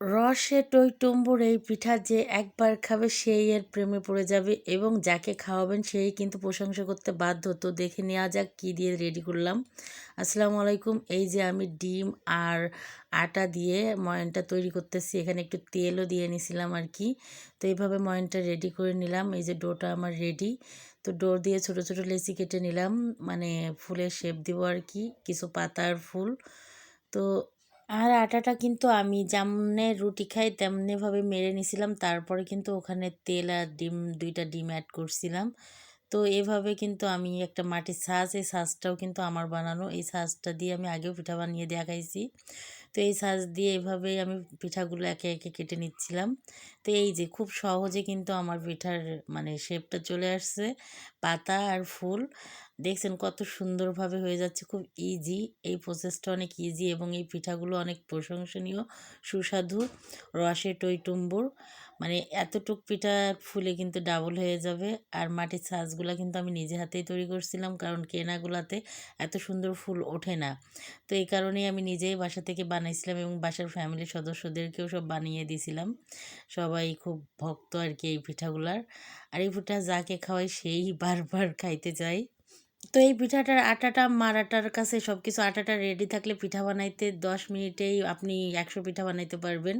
রসে টইটুম্বুর এই পিঠা যে একবার খাবে সেই এর প্রেমে পড়ে যাবে এবং যাকে খাওয়াবেন সেই কিন্তু প্রশংসা করতে বাধ্য। তো দেখে নেওয়া যাক কী দিয়ে রেডি করলাম। আসসালামু আলাইকুম। এই যে আমি ডিম আর আটা দিয়ে ময়নটা তৈরি করতেছি। এখানে একটু তেলও দিয়ে নিছিলাম আর কি। তো এইভাবে ময়নটা রেডি করে নিলাম। এই যে ডোটা আমার রেডি তো ডো দিয়ে ছোট ছোট লেচি কেটে নিলাম। মানে ফুলের শেপ দিব আর কি। কিছু পাতার ফুল। তো আর আটাটা কিন্তু আমি যেমনে রুটি খাই, তেমনিভাবে মেরে নিছিলাম। তারপরে কিন্তু ওখানে তেল আর ডিম, দুইটা ডিম অ্যাড করছিলাম। তো এভাবে কিন্তু আমি একটা মাটির ছাঁচ এই ছাঁচটাও কিন্তু আমার বানানো। এই ছাঁচটা দিয়ে আমি আগেও পিঠা বানিয়ে দেখাইছি। তো এই সাজ দিয়ে এভাবেই আমি পিঠাগুলো একে একে কেটে নিচ্ছিলাম। তো এই যে খুব সহজে কিন্তু আমার পিঠার মানে শেপটা চলে আসছে। পাতা আর ফুল, দেখছেন কত সুন্দরভাবে হয়ে যাচ্ছে, খুব ইজি এই প্রসেসটা অনেক ইজি এবং এই পিঠাগুলো অনেক প্রশংসনীয়, সুস্বাদু। রসে টইটুম্বুর মানে এতটুক পিঠা ফুলে কিন্তু ডাবল হয়ে যাবে। আর মাটির ছাঁচগুলো কিন্তু আমি নিজে হাতেই তৈরি করছিলাম, কারণ কেনাগুলাতে এত সুন্দর ফুল ওঠে না। তো এই কারণেই আমি নিজেই বাসা থেকে বানাইছিলাম এবং বাসার ফ্যামিলির সদস্যদেরকেও সব বানিয়ে দিয়েছিলাম সবাই খুব ভক্ত আর কি এই পিঠাগুলার। আর এই পিঠা যাকে খাওয়াই সেই বারবার খাইতে চায়। তো এই পিঠাটার আটাটা, মারাটার কাছে সব কিছু আটাটা রেডি থাকলে পিঠা বানাইতে দশ মিনিটেই আপনি একশো পিঠা বানাইতে পারবেন।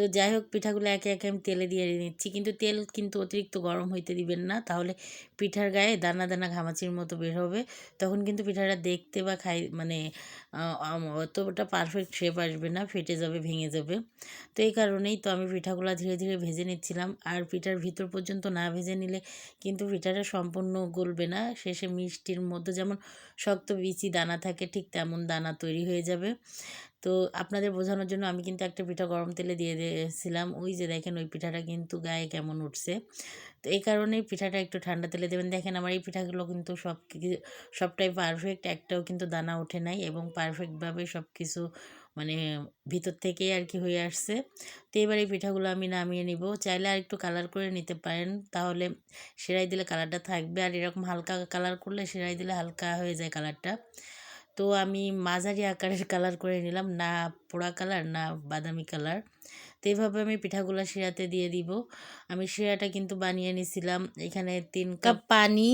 তো যাই হোক পিঠাগুলো একে একে আমি তেলে দিয়ে নিচ্ছি। কিন্তু তেল কিন্তু অতিরিক্ত গরম হইতে দিবেন না। তাহলে পিঠার গায়ে দানা দানা ঘামাচির মতো বের হবে। তখন কিন্তু পিঠাটা দেখতে বা খাই মানে অতটা পারফেক্ট শেপ আসবে না, ফেটে যাবে, ভেঙে যাবে। তো এই কারণেই তো আমি পিঠাগুলো ধীরে ধীরে ভেজে নিচ্ছিলাম। আর পিঠার ভিতর পর্যন্ত না ভেজে নিলে কিন্তু পিঠাটা সম্পূর্ণ গলবে না। শেষে মিষ্টির মধ্যে যেমন শক্ত বিচি দানা থাকে, ঠিক তেমন দানা তৈরি হয়ে যাবে। তো আপনাদের বোঝানোর জন্য আমি কিন্তু একটা পিঠা গরম তেলে দিয়ে দিয়েছিলাম। ওই যে দেখেন ওই পিঠাটা কিন্তু গায়ে কেমন উঠছে। তো এই কারণে পিঠাটা একটু ঠান্ডা তেলে দেবেন। দেখেন আমার এই পিঠাগুলো কিন্তু সব সবটাই পারফেক্ট একটাও কিন্তু দানা ওঠে নাই এবং পারফেক্টভাবে সব কিছু মানে ভিতর থেকে আর কি হয়ে আসছে। তো এবার এই পিঠাগুলো আমি নামিয়ে নিব। চাইলে আর একটু কালার করে নিতে পারেন। তাহলে সেরাই দিলে কালারটা থাকবে। আর এরকম হালকা কালার করলে সেরাই দিলে হালকা হয়ে যায় কালারটা তো আমি মাঝারি আকারের কালার করে নিলাম, না পোড়া কালার, না বাদামি কালার। তো এইভাবে আমি পিঠাগুলো শিরাতে দিয়ে দিব। আমি শিরাটা কিন্তু বানিয়ে নিছিলাম। এখানে তিন কাপ পানি,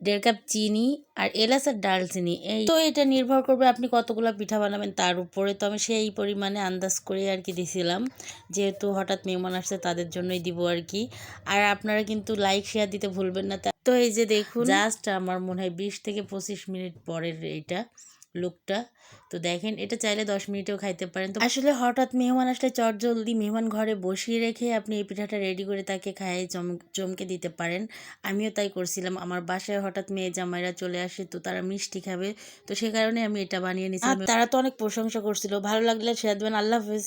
দেড় কাপ চিনি আর এলাচ আর ডালচিনি। এই তো এটা নির্ভর করবে আপনি কতগুলো পিঠা বানাবেন। তার উপরে তো আমি সেই পরিমাণে আন্দাজ করে আর কি দিছিলাম। যেহেতু হঠাৎ মেহমান আসছে, তাদের জন্যই দিব আর কি। আর আপনারা কিন্তু লাইক শেয়ার দিতে ভুলবেন না। তো এই যে দেখুন জাস্ট আমার মনে হয় বিশ থেকে পঁচিশ মিনিট পরের এইটা লুকটা। তো দেখেন এটা চাইলে দশ মিনিটেও খাইতে পারেন। তো আসলে হঠাৎ মেহমান আসলে চট জলদি মেহমান ঘরে বসিয়ে রেখে আপনি এই পিঠাটা রেডি করে তাকে খাইয়ে চম চমকে দিতে পারেন। আমিও তাই করছিলাম। আমার বাসায় হঠাৎ মেয়ে জামাইরা চলে আসে তো তারা মিষ্টি খাবে। তো সে কারণে আমি এটা বানিয়ে নিয়েছিলাম তারা তো অনেক প্রশংসা করছিল। ভালো লাগলে শেয়ার দেবেন। আল্লাহ হাফেজ।